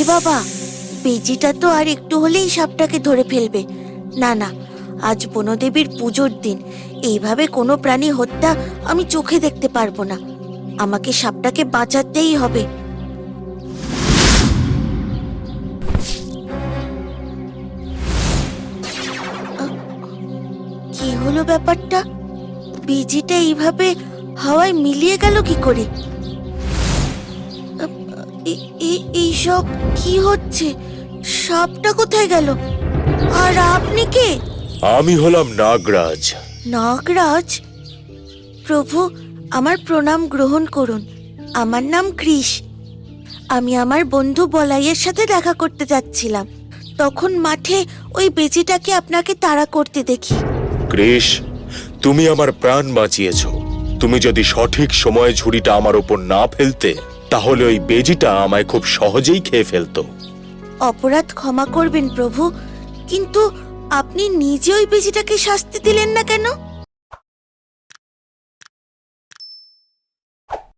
এ বাবা, বেজিটা তো আর একটু হলেই সাপটাকে ধরে ফেলবে। না না, আজ বনদেবীর পুজোর দিন। এইভাবে কোনো প্রাণী হত্যা আমি চোখে দেখতে পারব না। আমাকে সাপটাকে বাঁচাতেই হবে। কি হলো ব্যাপারটা? বেজিটা এইভাবে হাওয়ায় মিলিয়ে গেল কি করে? এইসব কি হচ্ছে? সাপটা কোথায় গেল? আর আপনি কে? আমি হলাম নাগরাজ। নাগরাজ? প্রভু আমার প্রণাম গ্রহণ করুন। আমার নাম কৃষ। আমি আমার বন্ধু বলাইয়ের সাথে দেখা করতে যাচ্ছিলাম। তখন মাঠে ওই বেজিটাকে আপনাকে তাড়া করতে দেখি। কৃষ তুমি আমার প্রাণ বাঁচিয়েছ। তুমি যদি সঠিক সময়ে ঝুড়িটা আমার ওপর না ফেলতে তাহলে ওই বেজিটা আমায় খুব সহজেই খেয়ে ফেলতো। অপরাধ ক্ষমা করবেন প্রভু, কিন্তু আপনি নিজে ওই বেজিটাকে শাস্তি দিলেন না কেন?